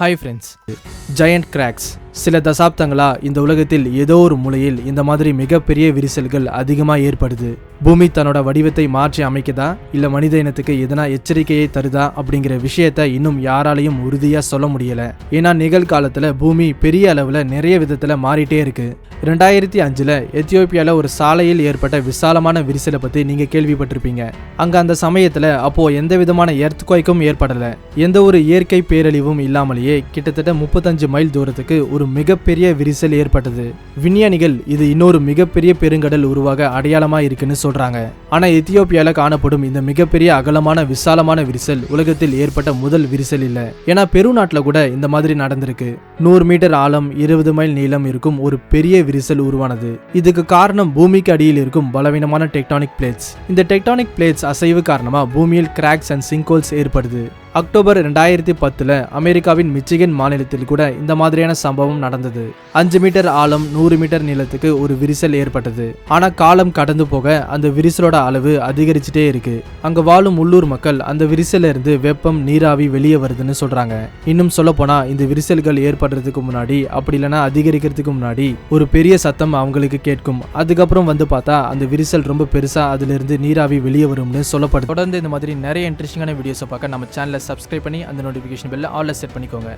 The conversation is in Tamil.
ஹாய் ஃப்ரெண்ட்ஸ் ஜெயண்ட் கிராக்ஸ் சில தசாப்தங்களா இந்த உலகத்தில் ஏதோ ஒரு மூலையில் இந்த மாதிரி மிகப்பெரிய விரிசல்கள் அதிகமாக ஏற்படுது. பூமி தன்னோட வடிவத்தை மாற்றி அமைக்குதா? இல்லை மனித இனத்துக்கு எதனா எச்சரிக்கையை தருதா? அப்படிங்கிற விஷயத்த இன்னும் யாராலையும் உறுதியாக சொல்ல முடியல. ஏன்னா நிகழ்காலத்தில் பூமி பெரிய அளவில் நிறைய விதத்தில் மாறிட்டே இருக்கு. ரெண்டாயிரத்தி அஞ்சில் எத்தியோப்பியால ஒரு சாலையில் ஏற்பட்ட விசாலமான விரிசலை பற்றி நீங்கள் கேள்விப்பட்டிருப்பீங்க. அங்கே அந்த சமயத்தில் அப்போது எந்த விதமான எர்த்குவைக்கும் ஏற்படலை. எந்த ஒரு இயற்கை பேரழிவும் இல்லாமலேயே கிட்டத்தட்ட முப்பத்தஞ்சு மைல் தூரத்துக்கு ஒரு மிகப்பெரிய விரிசல் ஏற்பட்டது. விஞ்ஞானிகள் இது இன்னொரு மிகப்பெரிய பெருங்கடல் உருவாக அடையாளமாக இருக்குன்னு சொல்றாங்க. ஆனா எத்தியோப்பியால காணப்படும் இந்த மிகப்பெரிய அகலமான விசாலமான விரிசல் உலகத்தில் ஏற்பட்ட முதல் விரிசல் இல்ல. ஏன்னா பெருநாட்டுல கூட இந்த மாதிரி நடந்திருக்கு. நூறு மீட்டர் ஆழம் இருபது மைல் நீளம் இருக்கும் ஒரு பெரிய விரிசல் உருவானது. இதுக்கு காரணம் பூமிக்கு அடியில் இருக்கும் பலவீனமான டெக்டானிக் பிளேட்ஸ். இந்த டெக்டானிக் பிளேட்ஸ் அசைவு காரணமா பூமியில் கிராக்ஸ் அண்ட் சிங்கோல்ஸ் ஏற்படுது. அக்டோபர் ரெண்டாயிரத்தி பத்தில் அமெரிக்காவின் மிச்சிகன் மாநிலத்தில் கூட இந்த மாதிரியான சம்பவம் நடந்தது. அஞ்சு மீட்டர் ஆழம் நூறு மீட்டர் நீளத்துக்கு ஒரு விரிசல் ஏற்பட்டது. ஆனால் காலம் கடந்து போக அந்த விரிசலோட அளவு அதிகரிச்சுட்டே இருக்கு. அங்கே வாழும் உள்ளூர் மக்கள் அந்த விரிசல்ல இருந்து வெப்பம் நீராவி வெளியே வருதுன்னு சொல்றாங்க. இன்னும் சொல்ல போனா இந்த விரிசல்கள் ஏற்படுறதுக்கு முன்னாடி அப்படி இல்லைன்னா அதிகரிக்கிறதுக்கு முன்னாடி ஒரு பெரிய சத்தம் அவங்களுக்கு கேட்கும். அதுக்கப்புறம் வந்து பார்த்தா அந்த விரிசல் ரொம்ப பெருசா அதுல இருந்து நீராவி வெளியே வரும்னு சொல்லப்படுது. தொடர்ந்து இந்த மாதிரி நிறைய இன்ட்ரெஸ்டிங்கான வீடியோஸை பார்க்க நம்ம சேனலை சப்ஸ்கிரைப் பண்ணி அந்த நோட்டிஃபிகேஷன் பெல்ல ஆல்ல செட் பண்ணிக்கோங்க.